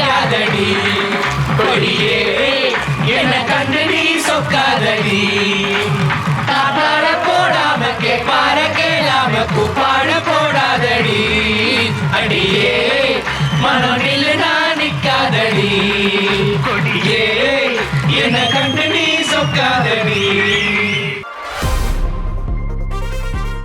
காதடி கொடியே என்ன கண்டு நீ சொக்காதடி. காப்பாட போடாம கேப்பார கேளாம கூப்பாட போடாதடி அடியே மனம் கண்டு நீ சொக்காதடி.